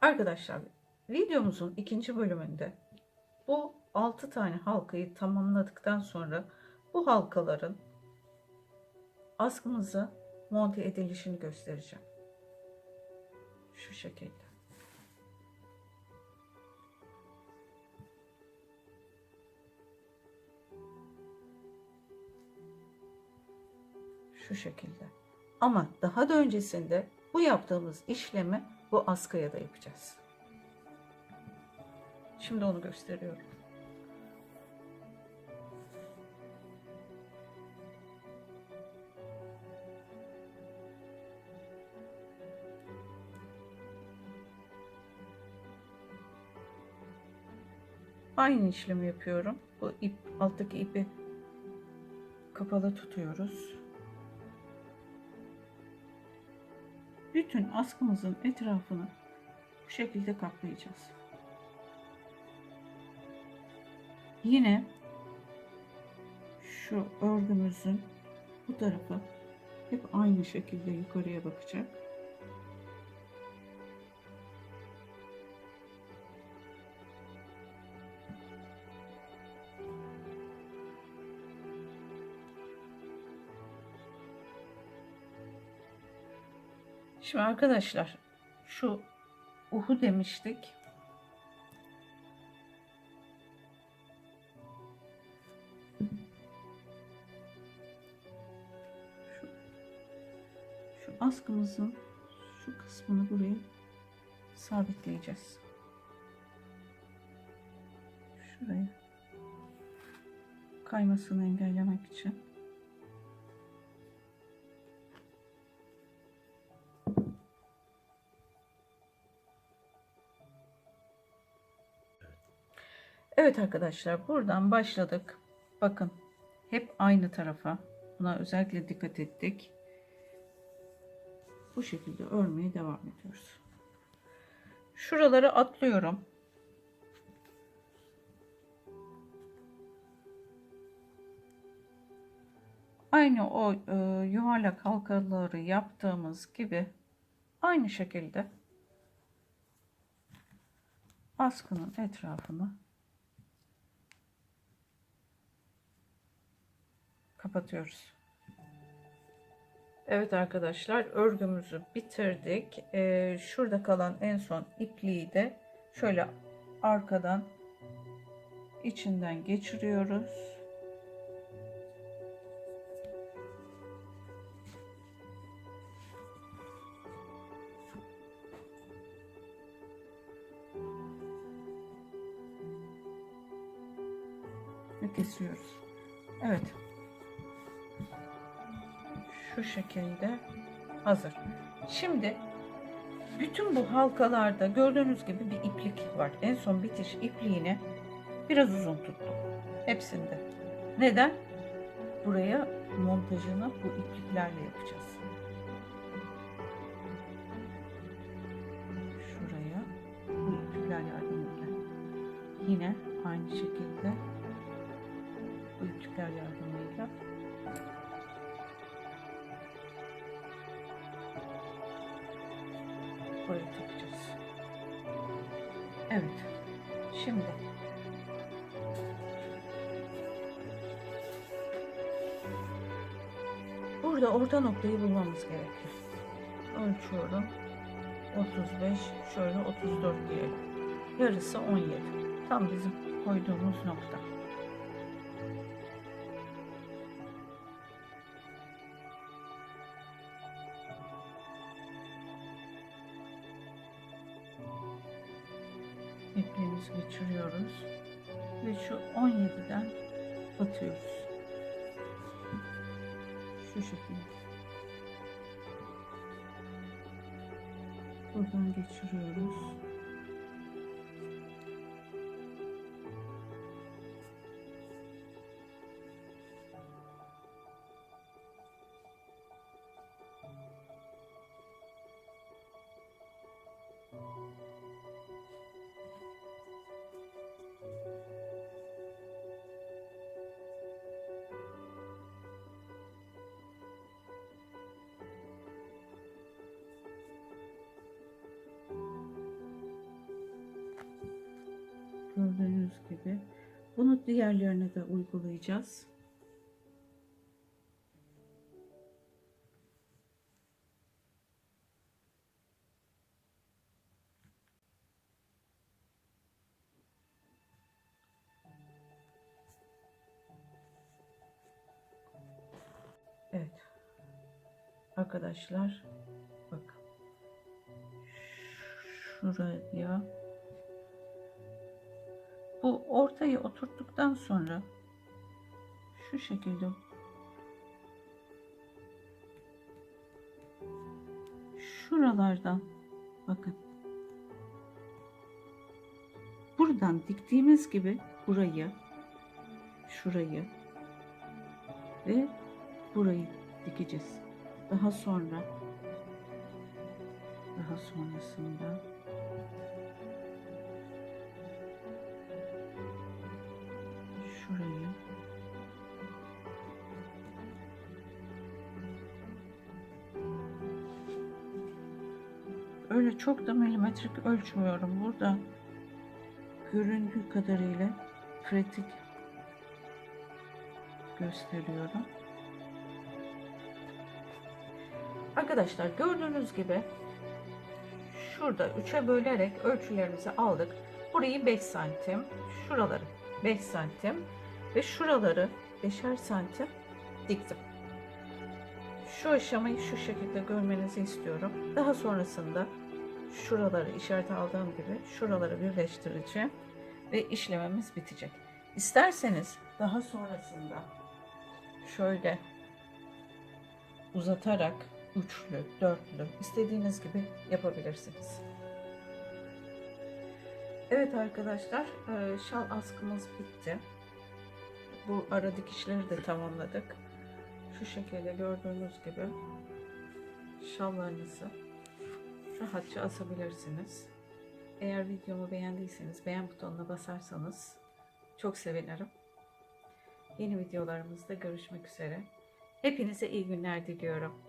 Arkadaşlar videomuzun ikinci bölümünde bu 6 tane halkayı tamamladıktan sonra bu halkaların askımıza monte edilişini göstereceğim. Şu şekilde. Şu şekilde. Ama daha da öncesinde bu yaptığımız işlemi bu askıya da yapacağız. Şimdi onu gösteriyorum. Aynı işlemi yapıyorum. Bu ip alttaki ipi kapalı tutuyoruz. Bütün askımızın etrafını bu şekilde kaplayacağız. Yine şu örgümüzün bu tarafı hep aynı şekilde yukarıya bakacak. Şimdi arkadaşlar şu uhu demiştik. Şu, şu askımızın şu kısmını buraya sabitleyeceğiz. Şuraya kaymasını engellemek için. Evet arkadaşlar buradan başladık. Bakın hep aynı tarafa. Buna özellikle dikkat ettik. Bu şekilde örmeye devam ediyoruz. Şuraları atlıyorum. Aynı o e, yuvarlak halkaları yaptığımız gibi aynı şekilde askının etrafını kapatıyoruz. Evet arkadaşlar örgümüzü bitirdik. Ee, şurada kalan en son ipliği de şöyle arkadan içinden geçiriyoruz. Ve kesiyoruz. Evet şu şekilde hazır. Şimdi bütün bu halkalarda gördüğünüz gibi bir iplik var. En son bitiş ipliğini biraz uzun tuttum. Hepsinde. Neden? Buraya montajını bu ipliklerle yapacağız. Şuraya bu iplikler yardımıyla. Yine aynı şekilde bu iplikler yardımıyla buraya takacağız. Evet. Şimdi burada orta noktayı bulmamız gerekiyor. Ölçüyorum. 35 şöyle 34 diyelim. Yarısı 17. Tam bizim koyduğumuz nokta. İpliğimizi geçiriyoruz ve şu 17'den batıyoruz. Şu şekilde. Buradan geçiriyoruz. Gibi. Bunu diğerlerine de uygulayacağız. Evet. Arkadaşlar bakın. Şuraya bu ortayı oturttuktan sonra şu şekilde şuralardan bakın buradan diktiğimiz gibi burayı şurayı ve burayı dikeceğiz. Daha sonra daha sonrasında şurayı öyle çok da milimetrik ölçmüyorum burada göründüğü kadarıyla pratik gösteriyorum. Arkadaşlar gördüğünüz gibi şurada 3'e bölerek ölçülerimizi aldık. Burayı 5 santim, şuraları 5 santim ve şuraları 5'er santim diktim. Şu aşamayı şu şekilde görmenizi istiyorum. Daha sonrasında şuraları işaret aldığım gibi şuraları birleştireceğim ve işlemimiz bitecek. İsterseniz daha sonrasında şöyle uzatarak üçlü, dörtlü istediğiniz gibi yapabilirsiniz. Evet arkadaşlar e, şal askımız bitti. Bu ara dikişleri de tamamladık. Şu şekilde gördüğünüz gibi şallarınızı rahatça asabilirsiniz. Eğer videomu beğendiyseniz beğen butonuna basarsanız çok sevinirim. Yeni videolarımızda görüşmek üzere. Hepinize iyi günler diliyorum.